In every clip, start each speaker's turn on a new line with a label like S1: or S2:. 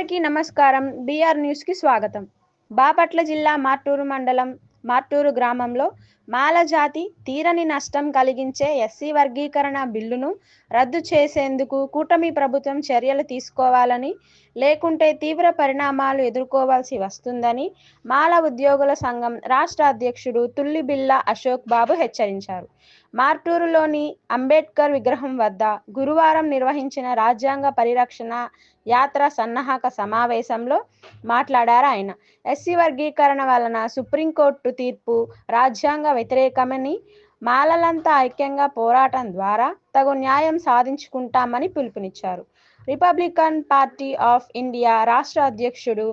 S1: అందరికీ నమస్కారం. బీఆర్ న్యూస్కి స్వాగతం. బాపట్ల జిల్లా మార్టూరు మండలం మార్టూరు గ్రామంలో మాల జాతి తీరని నష్టం కలిగించే ఎస్సీ వర్గీకరణ బిల్లును రద్దు చేసేందుకు కూటమి ప్రభుత్వం చర్యలు తీసుకోవాలని లేకుంటే తీవ్ర పరిణామాలు ఎదుర్కోవాల్సి వస్తుందని మాల ఉద్యోగుల సంఘం రాష్ట్ర అధ్యక్షుడు తుల్లి బిల్లా అశోక్ బాబు హెచ్చరించారు. మార్టూరులోని అంబేద్కర్ విగ్రహం వద్ద గురువారం నిర్వహించిన రాజ్యాంగ పరిరక్షణ యాత్ర సన్నాహక సమావేశంలో మాట్లాడారు ఆయన. ఎస్సీ వర్గీకరణ వలన సుప్రీంకోర్టు తీర్పు రాజ్యాంగ వ్యతిరేకమని మాలలంతా ఐక్యంగా పోరాటం ద్వారా తగు న్యాయం సాధించుకుంటామని పిలుపునిచ్చారు. రిపబ్లికన్ పార్టీ ఆఫ్ ఇండియా రాష్ట్ర అధ్యక్షుడు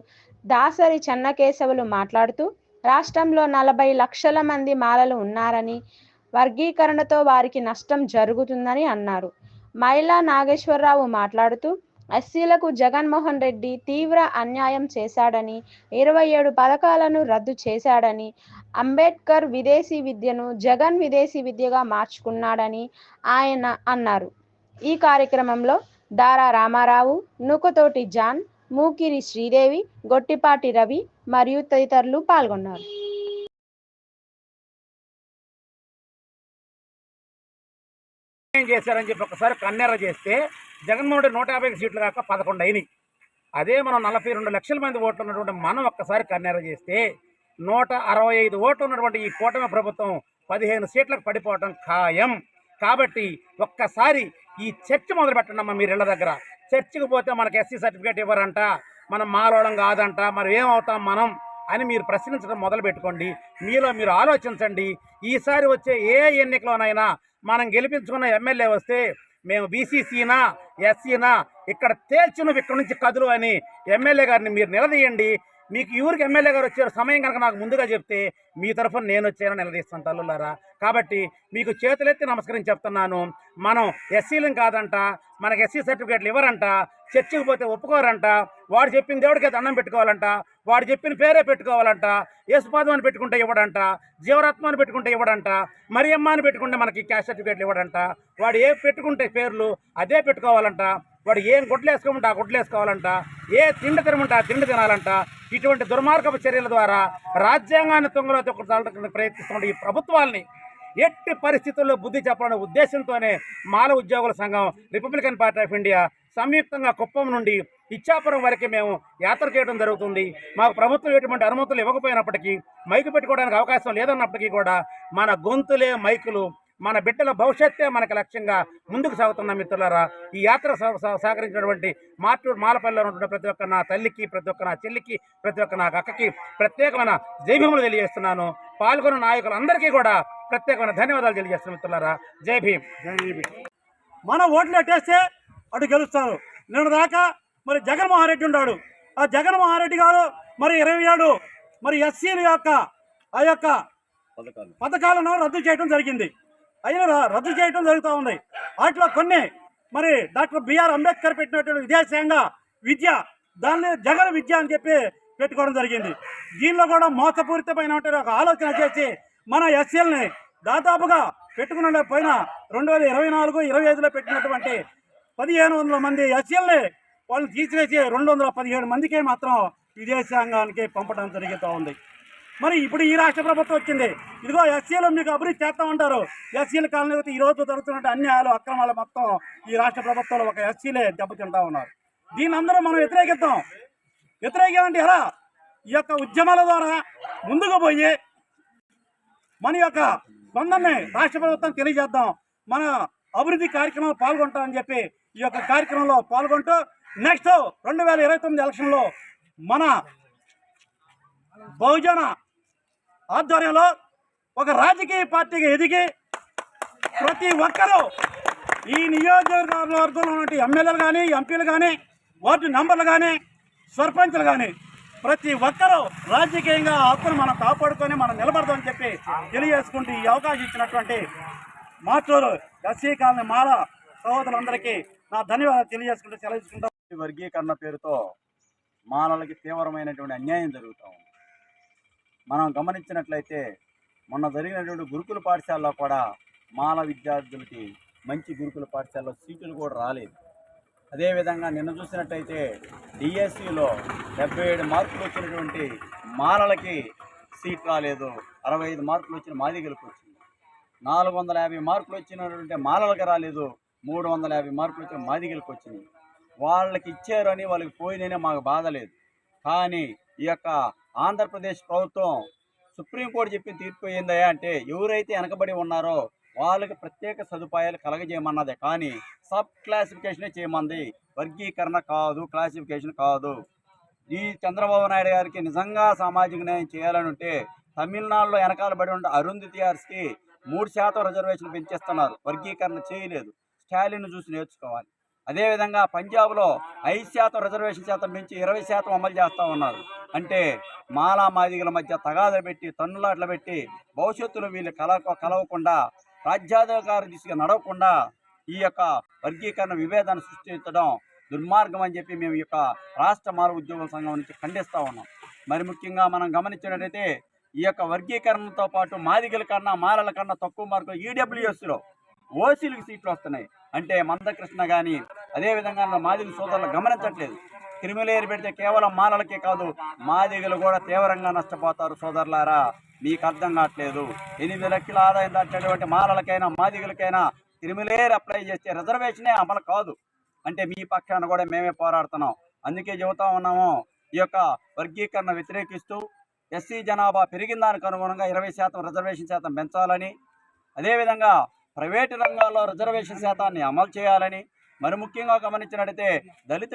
S1: దాసరి చెన్నకేశవులు మాట్లాడుతూ రాష్ట్రంలో నలభై లక్షల మంది మాలలు ఉన్నారని వర్గీకరణతో వారికి నష్టం జరుగుతుందని అన్నారు. మైలా నాగేశ్వరరావు మాట్లాడుతూ ఎస్సీలకు జగన్మోహన్ రెడ్డి తీవ్ర అన్యాయం చేశాడని ఇరవై ఏడు పథకాలను రద్దు చేశాడని అంబేద్కర్ విదేశీ విద్యను జగన్ విదేశీ విద్యగా మార్చుకున్నాడని ఆయన అన్నారు. ఈ కార్యక్రమంలో దారా రామారావు నూకతోటి జాన్ మూకిరి శ్రీదేవి గొట్టిపాటి రవి మరియు తదితరులు పాల్గొన్నారు.
S2: ఏం చేశారని చెప్పి ఒకసారి కన్నెర చేస్తే జగన్మోహన్ రెడ్డి నూట యాభై సీట్లు కాక పదకొండు అయినాయి. అదే మనం నలభై రెండు లక్షల మంది ఓట్లు ఉన్నటువంటి మనం ఒక్కసారి కన్నెర చేస్తే నూట అరవై ఐదు ఓట్లు ఉన్నటువంటి ఈ కూటమి ప్రభుత్వం పదిహేను సీట్లకు పడిపోవటం ఖాయం. కాబట్టి ఒక్కసారి ఈ చర్చ మొదలు పెట్టండి మీరు ఇళ్ళ దగ్గర. చర్చికి పోతే మనకు ఎస్సీ సర్టిఫికేట్ ఇవ్వరంట మనం మాలోడం కాదంట మరి ఏమవుతాం మనం అని మీరు ప్రశ్నించడం మొదలు పెట్టుకోండి మీలో మీరు ఆలోచించండి. ఈసారి వచ్చే ఏ ఎన్నికలోనైనా మనం గెలిపించుకున్న ఎమ్మెల్యే వస్తే మేము బీసీసీనా ఎస్సీనా ఇక్కడ తేల్చి నువ్వు ఇక్కడ నుంచి కదులు అని ఎమ్మెల్యే గారిని మీరు నిలదీయండి. మీకు ఊరికి ఎమ్మెల్యే గారు వచ్చారు సమయం కనుక నాకు ముందుగా చెప్తే మీ తరఫున నేను వచ్చానని నిలదీస్తాను తల్లులారా. కాబట్టి మీకు చేతులెత్తి నమస్కరించి చెప్తున్నాను. మనం ఎస్సీలం కాదంట మనకి ఎస్సీ సర్టిఫికేట్లు ఇవ్వరంట చర్చికి పోతే ఒప్పుకోరంట వాడు చెప్పిన దేవుడికి దండం పెట్టుకోవాలంట వాడు చెప్పిన పేరే పెట్టుకోవాలంట యేసుపాదం పెట్టుకుంటే ఇవ్వడంట జీవరత్మాన్ని పెట్టుకుంటే ఇవ్వడంట మరియమ్మ అని పెట్టుకుంటే మనకి క్యాస్ట్ సర్టిఫికేట్లు ఇవ్వడంట వాడు ఏ పెట్టుకుంటే పేర్లు అదే పెట్టుకోవాలంట వాడు ఏం గుడ్లు వేసుకోమంటే ఆ గుడ్లు వేసుకోవాలంట ఏ తిండి తినమంటే ఆ తిండి తినాలంట ఇటువంటి దుర్మార్గపు చర్యల ద్వారా రాజ్యాంగాన్ని తొంగలో తొక్కడానికి ప్రయత్నిస్తున్న ఈ ప్రభుత్వాల్ని ఎట్టి పరిస్థితుల్లో బుద్ధి చెప్పాలనే ఉద్దేశంతోనే మాల ఉద్యోగుల సంఘం రిపబ్లికన్ పార్టీ ఆఫ్ ఇండియా సంయుక్తంగా కుప్పం నుండి ఇచ్చాపురం వరకు మేము యాత్ర చేయడం జరుగుతుంది. మాకు ప్రభుత్వం ఎటువంటి అనుమతులు ఇవ్వకపోయినప్పటికీ మైకు పెట్టుకోవడానికి అవకాశం లేదన్నప్పటికీ కూడా మన గొంతులే మైకులు మన బిడ్డల భవిష్యత్తే మనకు లక్ష్యంగా ముందుకు సాగుతున్న మిత్రులారా ఈ యాత్ర సహ- సహ- సహకరించినటువంటి మార్టూరు మాలపల్లిలో ఉన్నటువంటి ప్రతి ఒక్క నా తల్లికి ప్రతి ఒక్క నా చెల్లికి ప్రతి ఒక్క నా అక్కకి ప్రత్యేకమైన జైభీములు తెలియజేస్తున్నాను. పాల్గొన్న నాయకులందరికీ కూడా ప్రత్యేకమైన ధన్యవాదాలు తెలియజేస్తున్నాను మిత్రులారా. జై భీమ్. జై భీమ్.
S3: మన ఓట్లు ఎట్టేస్తే అటు గెలుస్తారు. నిన్న దాకా మరి జగన్మోహన్ రెడ్డి ఉన్నాడు. ఆ జగన్మోహన్ రెడ్డి గారు మరి ఇరవై ఏడు మరి ఎస్సీల యొక్క ఆ యొక్క పథకాలను రద్దు చేయడం జరిగింది. అయిన రద్దు చేయడం జరుగుతూ ఉంది. వాటిలో కొన్ని మరి డాక్టర్ బిఆర్ అంబేద్కర్ పెట్టినటువంటి విదేశాంగ విద్య దాన్ని జగన్ విద్య అని చెప్పి పెట్టుకోవడం జరిగింది. దీనిలో కూడా మోసపూరితమైనటువంటి ఒక ఆలోచన చేసి మన ఎస్ఎల్ని దాదాపుగా పెట్టుకున్న పోయిన రెండు వేల ఇరవై నాలుగు ఇరవై ఐదులో పెట్టినటువంటి పదిహేను వందల మంది ఎస్ఎల్ని వాళ్ళు తీసివేసి రెండు వందల పదిహేడు మందికే మాత్రం విదేశాంగానికి పంపడం జరుగుతూ ఉంది. మరి ఇప్పుడు ఈ రాష్ట్ర ప్రభుత్వం వచ్చింది. ఇదిగో ఎస్సీలు మీకు అభివృద్ధి చేస్తామంటారు. ఎస్సీల కాలనీ ఈ రోజు జరుగుతున్న అన్యాయాలు అక్రమాలు మొత్తం ఈ రాష్ట్ర ప్రభుత్వంలో ఒక ఎస్సీలే దెబ్బతింటా ఉన్నారు. దీని అందరూ మనం వ్యతిరేకిద్దాం. వ్యతిరేకమంటే ఎలా? ఈ యొక్క ఉద్యమాల ద్వారా ముందుకు పోయి మన యొక్క స్పందనని రాష్ట్ర ప్రభుత్వం తెలియజేద్దాం. మన అభివృద్ధి కార్యక్రమంలో పాల్గొంటామని చెప్పి ఈ యొక్క కార్యక్రమంలో పాల్గొంటూ నెక్స్ట్ రెండు వేల ఇరవై తొమ్మిది ఎలక్షన్లో మన బహుజన ఆధ్వర్యంలో ఒక రాజకీయ పార్టీగా ఎదిగి ప్రతి ఒక్కరూ ఈ నియోజకవర్గంలో ఉన్నటువంటి ఎమ్మెల్యేలు కానీ ఎంపీలు కానీ వార్డు మెంబర్లు కానీ సర్పంచ్లు కానీ ప్రతి ఒక్కరూ రాజకీయంగా హక్కును మనం కాపాడుకొని మనం నిలబడదామని చెప్పి తెలియజేసుకుంటూ ఈ అవకాశం ఇచ్చినటువంటి మాస్టూరు ఎస్సీ కాలనీ మాల సహోదరులందరికీ నా ధన్యవాదాలు తెలియజేసుకుంటూ సెలవుకుంటాం
S4: వర్గీకరణ పేరుతో మాలలకి తీవ్రమైనటువంటి అన్యాయం జరుగుతూ ఉంది మనం గమనించినట్లయితే మొన్న జరిగినటువంటి గురుకుల పాఠశాలలో కూడా మాల విద్యార్థులకి మంచి గురుకుల పాఠశాలలో సీట్లు కూడా రాలేదు. అదేవిధంగా నిన్న చూసినట్టయితే డిఎస్సిలో డెబ్బై ఏడు మార్కులు వచ్చినటువంటి మాలలకి సీట్ రాలేదు. అరవై ఐదు మార్కులు వచ్చిన మాదిగలకు వచ్చింది. నాలుగు వందల యాభై మార్కులు వచ్చినటువంటి మాలలకు రాలేదు. మూడు వందల యాభై మార్కులు వచ్చిన మాదిగలకు వచ్చింది. వాళ్ళకి ఇచ్చారని వాళ్ళకి పోయిననే మాకు బాధ లేదు. కానీ ఈ యొక్క ఆంధ్రప్రదేశ్ ప్రభుత్వం సుప్రీంకోర్టు చెప్పిన తీర్పు ఏందయ్యా అంటే ఎవరైతే వెనకబడి ఉన్నారో వాళ్ళకి ప్రత్యేక సదుపాయాలు కలగజేయమన్నది. కానీ సబ్ క్లాసిఫికేషనే చేయమంది. వర్గీకరణ కాదు క్లాసిఫికేషన్ కాదు. ఈ చంద్రబాబు నాయుడు గారికి నిజంగా సామాజిక న్యాయం చేయాలని ఉంటే తమిళనాడులో వెనకాల పడి ఉండే అరుంధతి ఆర్స్కి మూడు శాతం రిజర్వేషన్ పెంచేస్తున్నారు. వర్గీకరణ చేయలేదు. స్టాలిన్ చూసి నేర్చుకోవాలి. అదేవిధంగా పంజాబ్లో ఐదు శాతం రిజర్వేషన్ శాతం పెంచి ఇరవై శాతం అమలు చేస్తూ ఉన్నారు. అంటే మాలా మాదిగల మధ్య తగాదలు పెట్టి తన్నులాట్లు పెట్టి భవిష్యత్తులో వీళ్ళు కల కలవకుండా రాజ్యాధికార దిశగా నడవకుండా ఈ యొక్క వర్గీకరణ విభేదాన్ని సృష్టించడం దుర్మార్గం అని చెప్పి మేము ఈ యొక్క రాష్ట్ర మాల ఉద్యోగుల సంఘం నుంచి ఖండిస్తూ ఉన్నాం. మరి ముఖ్యంగా మనం గమనించినట్టయితే ఈ యొక్క వర్గీకరణతో పాటు మాదిగల కన్నా మాలల కన్నా తక్కువ మార్కులు ఈడబ్ల్యూఎస్లో ఓసీలకు సీట్లు వస్తున్నాయి. అంటే మందకృష్ణ కానీ అదేవిధంగా మాదిగ సోదరులు గమనించట్లేదు. క్రిమిలేరు పెడితే కేవలం మాలలకే కాదు మాదిగలు కూడా తీవ్రంగా నష్టపోతారు సోదరులారా. మీకు అర్థం కావట్లేదు. ఎనిమిది లక్షల ఆదాయం దాచేటువంటి మాలలకైనా మాదిగలకైనా క్రిమిలేరు అప్లై చేస్తే రిజర్వేషనే అమలు కాదు. అంటే మీ పక్షాన కూడా మేమే పోరాడుతున్నాం. అందుకే చెబుతా ఉన్నాము ఈ యొక్క వర్గీకరణ వ్యతిరేకిస్తూ ఎస్సీ జనాభా పెరిగిన దానికి అనుగుణంగా ఇరవై శాతం రిజర్వేషన్ శాతం పెంచాలని. అదేవిధంగా ప్రైవేటు రంగాల్లో రిజర్వేషన్ శాతాన్ని అమలు చేయాలని మరి ముఖ్యంగా గమనించినట్లయితే దళిత